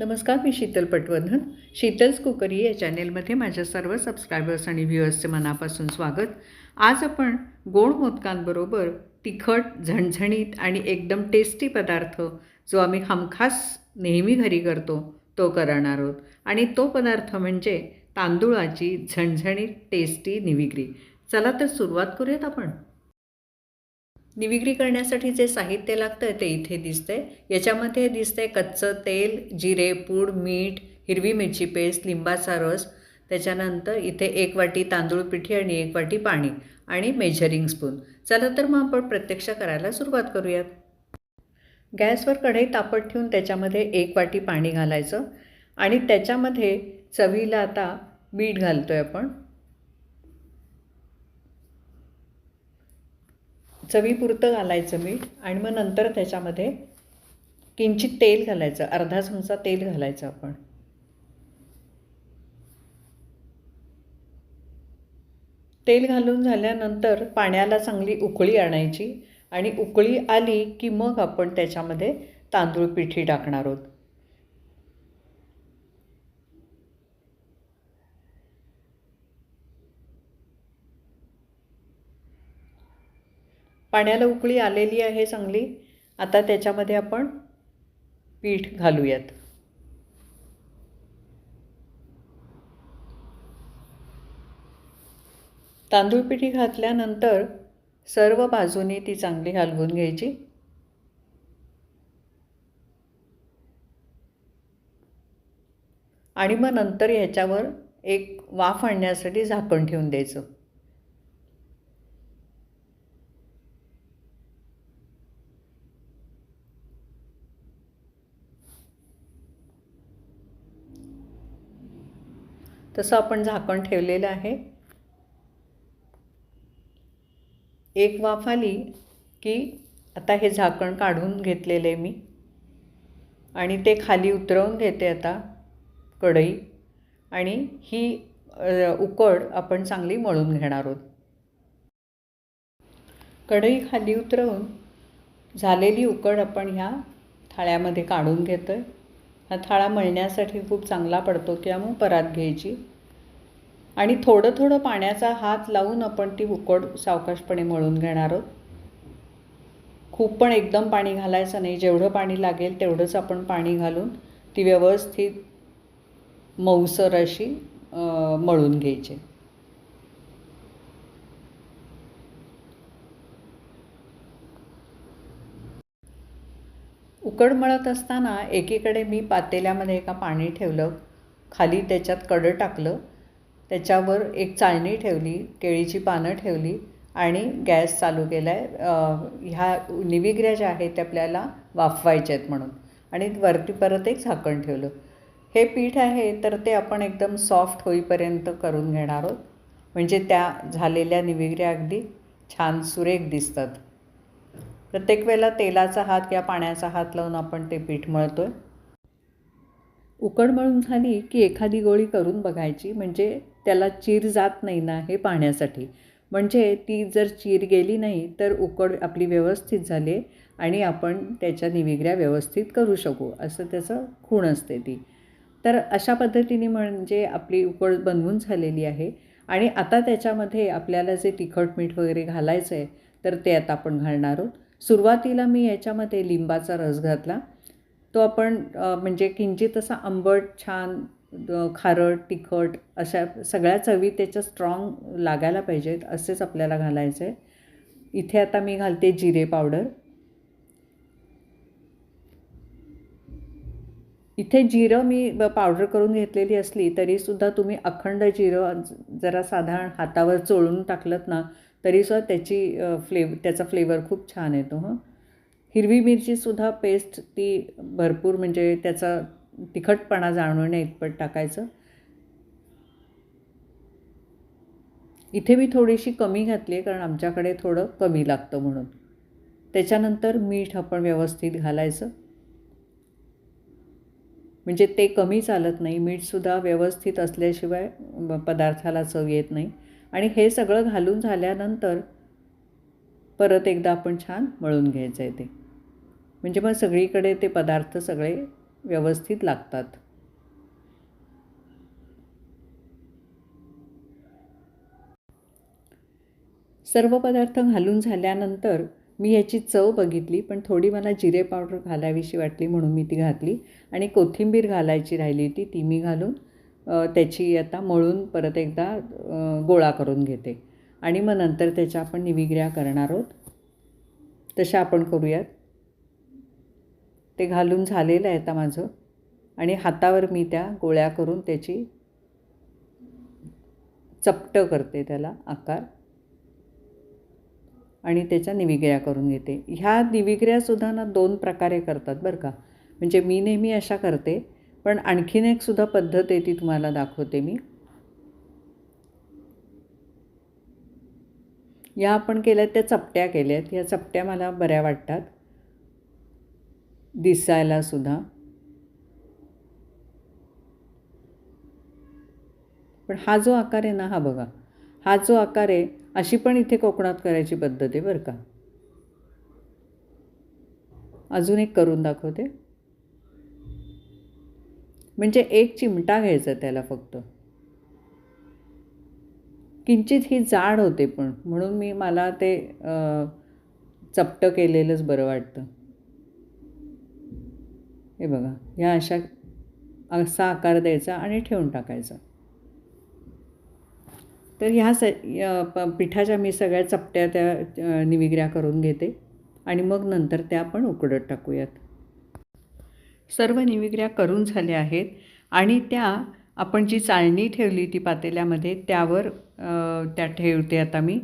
नमस्कार मी शीतल पटवर्धन. शीतल्स कुकरी या चॅनेलमध्ये माझ्या सर्व सबस्क्रायबर्स आणि व्ह्युअर्सचे मनापासून स्वागत. आज आपण गोड मोदकांबरोबर तिखट झणझणीत आणि एकदम टेस्टी पदार्थ जो आम्ही हमखास नेहमी घरी करतो तो करणार आहोत. आणि तो पदार्थ म्हणजे तांदूळाची झणझणीत टेस्टी निविग्री. चला तर सुरुवात करूयात आपण. निविग्री करण्यासाठी जे साहित्य लागतं ते इथे दिसतंय. याच्यामध्ये दिसतंय कच्चं तेल जिरे पूड मीठ हिरवी मिरची पेस्ट लिंबाचा रस. त्याच्यानंतर इथे एक वाटी तांदूळ पिठी आणि एक वाटी पाणी आणि मेजरिंग स्पून. चला तर मग आपण प्रत्यक्ष करायला सुरुवात करूयात. गॅसवर कढई तापत ठेवून त्याच्यामध्ये एक वाटी पाणी घालायचं आणि त्याच्यामध्ये चवीला आता मीठ घालतो आहे आपण. चवीपुरतं घालायचं मीठ आणि मग नंतर त्याच्यामध्ये किंचित तेल घालायचं अर्धा चमचा तेल घालायचं आपण. तेल घालून झाल्यानंतर पाण्याला चांगली उकळी आणायची आणि उकळी आली की मग आपण त्याच्यामध्ये तांदूळ पिठी टाकणार आहोत. पाण्याला उकळी आलेली आहे चांगली. आता त्याच्यामध्ये आपण पीठ घालूयात. तांदूळ पिठी घातल्यानंतर सर्व बाजूनी ती चांगली हलवून घ्यायची. आणि मग नंतर ह्याच्यावर एक वाफ आणण्यासाठी झाकण ठेवून द्यायचं. तसं आपण झाकण ठेवलेलं आहे. एक वाफ आली की आता हे झाकण काढून घेतलेलं आहे मी. आणि ते खाली उतरवून घेते आता कढई. आणि ही उकड आपण चांगली मळून घेणार आहोत. कढई खाली उतरवून झालेली उकड आपण ह्या थाळ्यामध्ये काढून घेतो आहे हा थाळा मळण्यासाठी खूप चांगला पडतो किंवा मग परात घ्यायची. आणि थोडं थोडं पाण्याचा हात लावून आपण ती उकड सावकाशपणे मळून घेणार आहोत. खूप पण एकदम पाणी घालायचं नाही जेवढं पाणी लागेल तेवढंच आपण पाणी घालून ती व्यवस्थित मऊसर अशी मळून घ्यायची. उकड मळत असताना एकीकडे मी पातेल्यामध्ये एका पाणी ठेवलं खाली त्याच्यात कडं टाकलं त्याच्यावर एक चाळणी ठेवली केळीची पानं ठेवली आणि गॅस चालू केला आहे ह्या निविग्र्या ज्या आहेत त्या आपल्याला वाफवायच्या आहेत म्हणून. आणि वरती परत एक झाकण ठेवलं. हे पीठ आहे तर ते आपण एकदम सॉफ्ट होईपर्यंत करून घेणार आहोत. म्हणजे त्या झालेल्या निविग्र्या अगदी छान सुरेख दिसतात. प्रत्येक वेळेला तेलाचा हात किंवा पाण्याचा हात लावून आपण ते पीठ मळतो आहे उकड मळून झाली की एखादी गोळी करून बघायची म्हणजे त्याला चीर जात नाही ना हे पाहण्यासाठी. म्हणजे ती जर चीर गेली नाही तर उकड आपली व्यवस्थित झाली आणि आपण त्याच्या निविग्र्या व्यवस्थित करू शकू असं त्याचं खूण असते ती. तर अशा पद्धतीने म्हणजे आपली उकड बनवून झालेली आहे. आणि आता त्याच्यामध्ये आपल्याला जे तिखट मीठ वगैरे घालायचं आहे तर ते आता आपण घालणार आहोत. सुरुवातीला मी याच्यामध्ये लिंबाचा रस घातला. तो आपण म्हणजे किंचित असा आंबट छान खारट तिखट अशा सगळ्या चवी त्याच्या स्ट्रॉंग लागायला पाहिजेत असेच आपल्याला घालायचं. आहे इथे आता मी घालते जिरे पावडर. इथे जिरं मी पावडर करून घेतलेली असली तरीसुद्धा तुम्ही अखंड जिरं जरा साधारण हातावर चोळून टाकलं ना तरीसुद्धा त्याची फ्लेव त्याचा फ्लेवर खूप छान येतो हं. हिरवी मिरचीसुद्धा पेस्ट ती भरपूर म्हणजे त्याचा तिखटपणा जाणून इतपत टाकायचं. इथे मी थोडीशी कमी घातली आहे कारण आमच्याकडे थोडं कमी लागतं म्हणून. त्याच्यानंतर मीठ आपण व्यवस्थित घालायचं. म्हणजे ते कमी चालत नाही मीठसुद्धा व्यवस्थित असल्याशिवाय पदार्थाला चव येत नाही. आणि हे सगळं घालून झाल्यानंतर परत एकदा आपण छान मळून घ्यायचं आहे ते. म्हणजे मग सगळीकडे ते पदार्थ सगळे व्यवस्थित लागतात. सर्व पदार्थ घालून झाल्यानंतर मी याची चव बघितली पण थोडी मला जिरे पावडर घालावीशी वाटली म्हणून मी ती घातली. आणि कोथिंबीर घालायची राहिली होती ती मी घालून. त्याची आता मळून परत एकदा गोळा करून घेते. आणि मग नंतर त्याच्या आपण निविग्र्या करणार आहोत. तशा आपण करूयात. ते घालून झालेलं आहे आता माझं. आणि हातावर मी त्या गोळ्या करून त्याची चपटं करते त्याला आकार. आणि त्याच्या निविग्र्या करून घेते. ह्या निविग्र्यासुद्धा ना दोन प्रकारे करतात बरं का. म्हणजे मी नेहमी अशा करते पण आणखीन एक सुद्धा पद्धत आहे ती तुम्हाला दाखवते मी. या आपण केल्या त्या चपट्या केल्यात. या चपट्या मला बऱ्या वाटतात. दिसायला सुद्धा. पण हा जो आकार आहे ना हा बघा. हा जो आकार आहे अशी पण इथे कोकणात करायची पद्धत आहे बरं का. अजून एक करून दाखवते. म्हणजे एक चिमटा घ्यायचा त्याला फक्त. किंचित ही जाड होते पण म्हणून मी मला ते चपटं केलेलंच बरं वाटतं. हे बघा ह्या अशा असा आकार द्यायचा आणि ठेवून टाकायचा. तर ह्या स प पिठाच्या मी सगळ्या चपट्या त्या निविगऱ्या निविग्र्या करून घेते आणि मग नंतर त्या आपण उकडत टाकूयात. सर्व निविग्र्या करून झाल्या आहेत आणि त्या आपण जी चाळणी ठेवली ती पातेल्यामध्ये त्यावर त्या ठेवते आता मी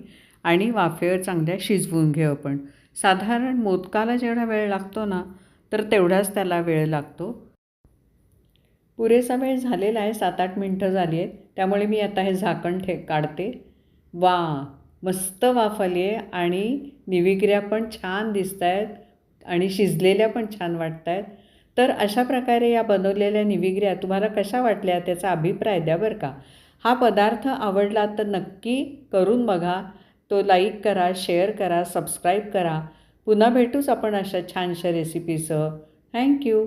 आणि वाफेवर चांगल्या शिजवून घेऊ आपण. साधारण मोदकाला जेवढा वेळ लागतो ना तर तेवढाच त्याला वेळ लागतो. पुरेसा वेळ झालेला आहे सात आठ मिनटं झाली आहेत त्यामुळे मी आता हे झाकण ठे काढते. वा मस्त वाफ आली आहे आणि निविग्र्या पण छान दिसत आहेत आणि शिजलेल्या पण छान वाटत आहेत तर अशा प्रकारे या बनवलेल्या निविग्र्या तुम्हाला कशा वाटल्या त्याचा अभिप्राय द्या बरं का. हा पदार्थ आवडला तर नक्की करून बघा. तो लाईक करा शेअर करा सबस्क्राईब करा. पुन्हा भेटूच आपण अशा छानशा रेसिपीसह थँक्यू